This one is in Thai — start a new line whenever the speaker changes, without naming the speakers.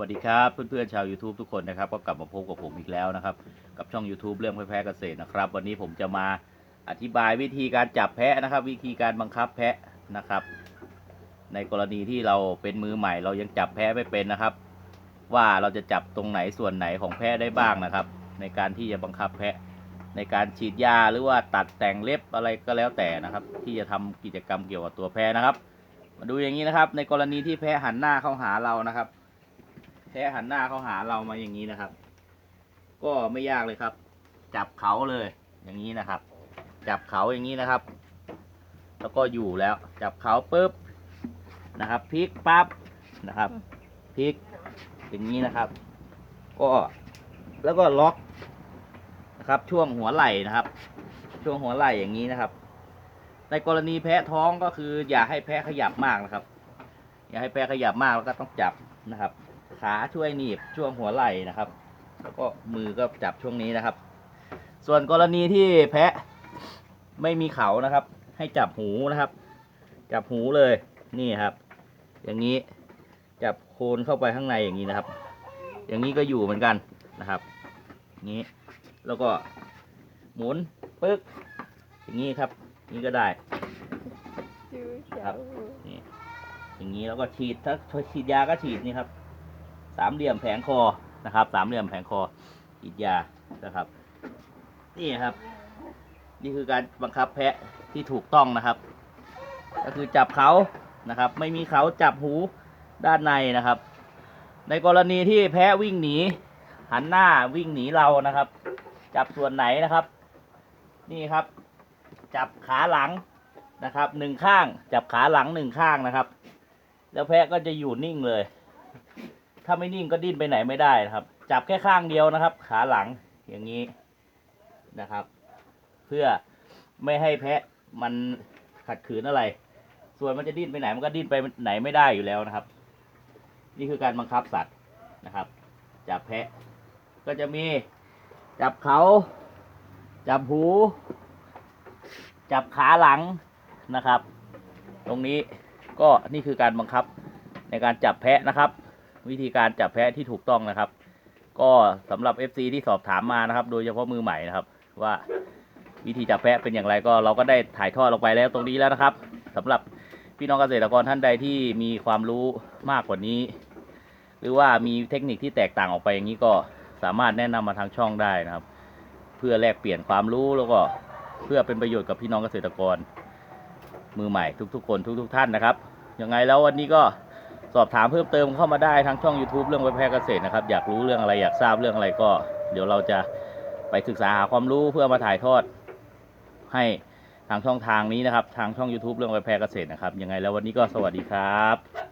วัสดีครับเพื่อนๆชาว YouTube ทุกคนนะครับก็กลับมาพบกับผมอีกแล้วนะครับ กับช่อง YouTube เรื่องแพะแพะเกษตรนะครับ วันนี้ผมจะมาอธิบายวิธีการจับแพะนะครับ วิธีการบังคับแพะนะครับ ในกรณีที่เราเป็นมือใหม่ เรายังจับแพะไม่เป็นนะครับ ว่าเราจะจับตรงไหนส่วนไหนของแพะได้บ้างนะครับ ในการที่จะบังคับแพะ ในการฉีดยาหรือว่าตัดแต่งเล็บอะไรก็แล้วแต่นะครับ ที่จะทำกิจกรรมเกี่ยวกับตัวแพะนะครับ มาดูอย่างนี้นะครับ ในกรณีที่แพะหันหน้าเข้าหาเรานะครับ แพะหันหน้าเข้าหาเรามาอย่างนี้นะครับ ก็ไม่ยากเลยครับ จับเขาเลยอย่างนี้นะครับ จับเขาอย่างนี้นะครับ แล้วก็อยู่แล้ว จับเขาปุ๊บนะครับพลิกปั๊บนะครับพลิกอย่างนี้นะครับ ก็แล้วก็ล็อกนะครับ ช่วงหัวไหล่นะครับ ช่วงหัวไหล่อย่างนี้นะครับ ในกรณีแพะท้องก็คืออย่าให้แพะขยับมากนะครับ อย่าให้แพะขยับมากแล้วก็ต้องจับนะครับ ขาช่วยหนีบช่วงหัวไหล่นะครับ แล้วก็มือก็จับช่วงนี้นะครับ ส่วนกรณีที่แพะไม่มีเขานะครับ ให้จับหูนะครับ จับหูเลยนี่ครับ อย่างนี้จับโคนเข้าไปข้างในอย่างนี้นะครับ อย่างนี้ก็อยู่เหมือนกันนะครับนี้แล้วก็หมุนปึ๊กอย่างนี้ครับ นี่ก็ได้ครับนี่อย่างนี้แล้วก็ฉีดถ้าฉีดยาก็ฉีดนี่ครับ สามเหลี่ยมแผงคอนะครับ สามเหลี่ยมแผงคอฉีดยานะครับ นี่ครับ นี่คือการบังคับแพะที่ถูกต้องนะครับ ก็คือจับเขานะครับ ไม่มีเขาจับหูด้านในนะครับ ในกรณีที่แพะวิ่งหนี หันหน้าวิ่งหนีเรานะครับ จับส่วนไหนนะครับ นี่ครับ จับขาหลังนะครับหนึ่งข้าง จับขาหลังหนึ่งข้างนะครับ แล้วแพะก็จะอยู่นิ่งเลย ถ้าไม่นิ่งก็ดิ้นไปไหนไม่ได้นะครับ จับแค่ข้างเดียวนะครับ ขาหลังอย่างนี้นะครับ เพื่อไม่ให้แพะมันขัดขืนอะไร ส่วนมันจะดิ้นไปไหนมันก็ดิ้นไปไหนไม่ได้อยู่แล้วนะครับ นี่คือการบังคับสัตว์นะครับ จับแพะ ก็จะมีจับเขาจับหู จับขาหลังนะครับ ตรงนี้ก็นี่คือการบังคับในการจับแพะนะครับ วิธีการจับแพะที่ถูกต้องนะครับ ก็สำหรับ FC ที่สอบถามมานะครับ โดยเฉพาะมือใหม่นะครับ ว่าวิธีจับแพะเป็นอย่างไรก็เราก็ได้ถ่ายทอดลงไปแล้วตรงนี้แล้วนะครับสำหรับพี่น้องเกษตรกรท่านใดที่มีความรู้มากกว่านี้ หรือว่ามีเทคนิคที่แตกต่างออกไปอย่างนี้ก็สามารถแนะนำมาทางช่องได้นะครับ เพื่อแลกเปลี่ยนความรู้แล้วก็เพื่อเป็นประโยชน์กับพี่น้องเกษตรกร มือใหม่ทุกๆ คนทุก ๆ ท่านนะครับยังไงแล้ววันนี้ก็ สอบถามเพิ่มเติมเข้ามาได้ทางช่อง YouTube เรื่องไวแพร่เกษตรนะครับ อยากรู้เรื่องอะไรอยากทราบเรื่องอะไรก็ เดี๋ยวเราจะไปศึกษาหาความรู้เพื่อมาถ่ายทอดให้ทางช่องทางนี้นะครับ ทางช่อง YouTube เรื่องไวแพร่เกษตรนะครับยังไงแล้ววันนี้ก็สวัสดีครับ